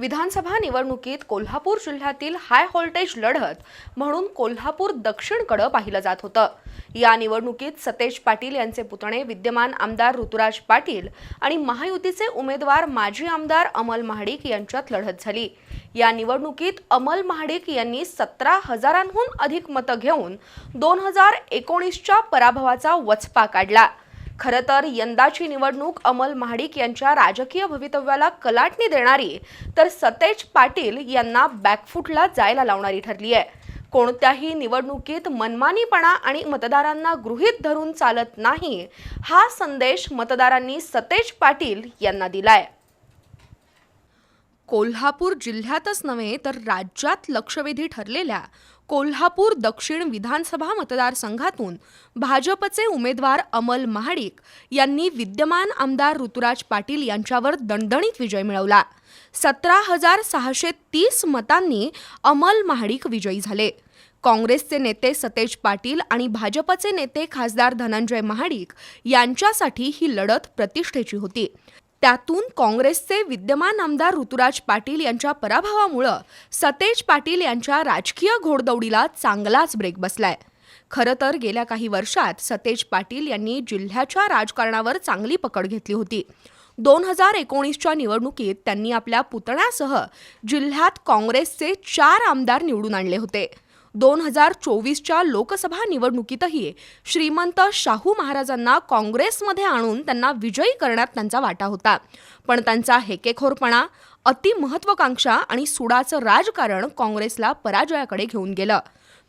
विधानसभा निवडणुकीत कोल्हापूर जिल्ह्यातील high voltage लढत म्हणून कोल्हापूर दक्षिणकडे पाहिलं जात होतं. या निवडणुकीत सतेज पाटील यांचे पुतणे विद्यमान आमदार ऋतुराज पाटील आणि महायुतीचे उमेदवार माजी आमदार अमल महाडिक यांच्यात लढत झाली. या निवडणुकीत अमल महाडिक यांनी सतरा हजारांहून अधिक मतं घेऊन दोन हजार एकोणीसच्या पराभवाचा वचपा काढला. खरं तर यंदाची निवडणूक अमल महाडिक यांच्या राजकीय भवितव्याला कलाटणी देणारी तर सतेज पाटील यांना बॅकफूटला जायला लावणारी ठरली आहे कोणत्याही निवडणुकीत मनमानीपणा आणि मतदारांना गृहीत धरून चालत नाही हा संदेश मतदारांनी सतेज पाटील यांना दिलाय. कोल्हापूर जिल्ह्यातच नव्हे तर राज्यात लक्षवेधी ठरलेल्या कोल्हापूर दक्षिण विधानसभा मतदारसंघातून भाजपचे उमेदवार अमल महाडिक यांनी विद्यमान आमदार ऋतुराज पाटील यांच्यावर दणदणीत विजय मिळवला. सतरा हजार सहाशे तीस मतांनी अमल महाडिक विजयी झाले. काँग्रेसचे नेते सतेज पाटील आणि भाजपचे नेते खासदार धनंजय महाडिक यांच्यासाठी ही लढत प्रतिष्ठेची होती. त्यातून काँग्रेसचे विद्यमान आमदार ऋतुराज पाटील यांच्या पराभवामुळं सतेज पाटील यांच्या राजकीय घोडदौडीला चांगलाच ब्रेक बसलाय. खरं तर गेल्या काही वर्षात सतेज पाटील यांनी जिल्ह्याच्या राजकारणावर चांगली पकड घेतली होती. दोन हजार एकोणीसच्या निवडणुकीत त्यांनी आपल्या पुतण्यासह जिल्ह्यात काँग्रेसचे चार आमदार निवडून आणले होते. दोन हजार चोवीसच्या लोकसभा निवडणुकीतही श्रीमंत शाहू महाराजांना काँग्रेसमध्ये आणून त्यांना विजयी करण्यात त्यांचा वाटा होता. पण त्यांचा हेकेखोरपणा अतिमहत्वाकांक्षा आणि सुडाचं राजकारण काँग्रेसला पराजयाकडे घेऊन गेलं.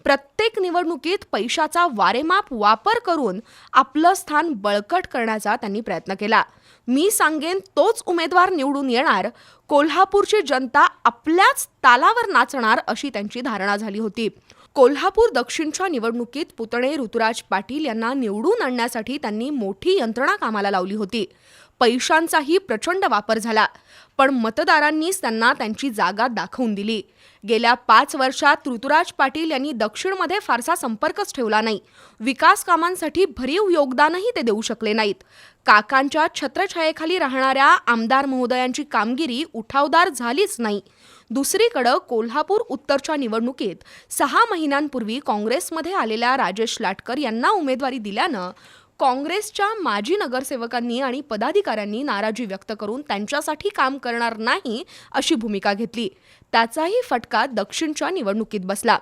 प्रत्येक निवडणुकीत पैशाचा वारेमाप वापर करून आपलं स्थान बळकट करण्याचा त्यांनी प्रयत्न केला. मी सांगेन तोच उमेदवार निवडून येणार. कोल्हापूरची जनता आपल्याच तालावर नाचणार अशी त्यांची धारणा झाली होती. कोल्हापूर दक्षिणच्या निवडणुकीत पुतणे ऋतुराज पाटील यांना निवडून आणण्यासाठी त्यांनी मोठी यंत्रणा कामाला लावली होती. पैशांचाही प्रचंड वापर झाला. पण मतदारांनीच त्यांना त्यांची जागा दाखवून दिली. गेल्या पाच वर्षात ऋतुराज पाटील यांनी दक्षिणमध्ये फारसा संपर्कच ठेवला नाही. विकास कामांसाठी भरीव योगदानही ते देऊ शकले नाहीत. काकांच्या छत्रछायेखाली राहणाऱ्या आमदार महोदयांची कामगिरी उठावदार झालीच नाही. दुसरीकडं कोल्हापूर उत्तरच्या निवडणुकीत सहा महिन्यांपूर्वी काँग्रेसमध्ये आलेल्या राजेश लाटकर यांना उमेदवारी दिल्यानं काँग्रेसच्या माजी नगरसेवकांनी आणि पदाधिकाऱ्यांनी नाराजी व्यक्त करून त्यांच्यासाठी काम करणार नाही अशी भूमिका घेतली. त्याचाही फटका दक्षिणच्या निवडणुकीत बसला.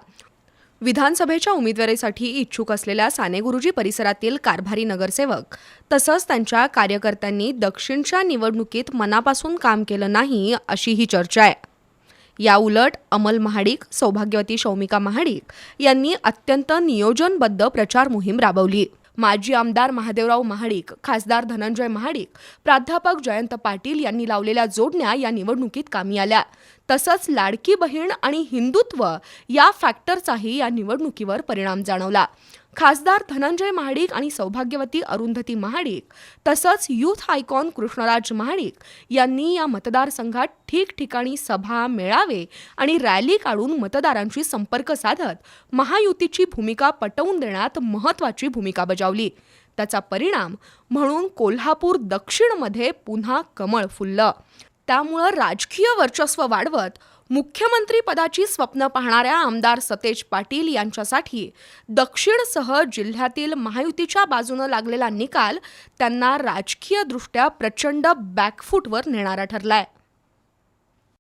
विधानसभेच्या उमेदवारीसाठी इच्छुक असलेल्या सानेगुरुजी परिसरातील कारभारी नगरसेवक तसंच त्यांच्या कार्यकर्त्यांनी दक्षिणच्या निवडणुकीत मनापासून काम केलं नाही अशी ही चर्चा आहे. या उलट अमल महाडिक सौभाग्यवती शौमिका महाडिक यांनी अत्यंत नियोजनबद्ध प्रचार मोहीम राबवली. माजी आमदार महादेवराव महाडिक खासदार धनंजय महाडिक प्राध्यापक जयंत पाटील यांनी लावलेल्या जोडण्या या निवडणुकीत कामी आल्या. तसंच लाडकी बहीण आणि हिंदुत्व या फॅक्टरचाही या निवडणुकीवर परिणाम जाणवला. खासदार धनंजय महाडिक आणि सौभाग्यवती अरुंधती महाडिक तसंच युथ आयकॉन कृष्णराज महाडिक यांनी या मतदारसंघात ठिकठिकाणी सभा मेळावे आणि रॅली काढून मतदारांशी संपर्क साधत महायुतीची भूमिका पटवून देण्यात महत्त्वाची भूमिका बजावली. त्याचा परिणाम म्हणून कोल्हापूर दक्षिणमध्ये पुन्हा कमळ फुललं. त्यामुळं राजकीय वर्चस्व वाढवत मुख्यमंत्री पदाची स्वप्न पाहणाऱ्या आमदार सतेज पाटील यांच्यासाठी दक्षिणसह जिल्ह्यातील महायुतीच्या बाजूनं लागलेला निकाल त्यांना राजकीयदृष्ट्या प्रचंड बॅकफूटवर नेणारा ठरलाय.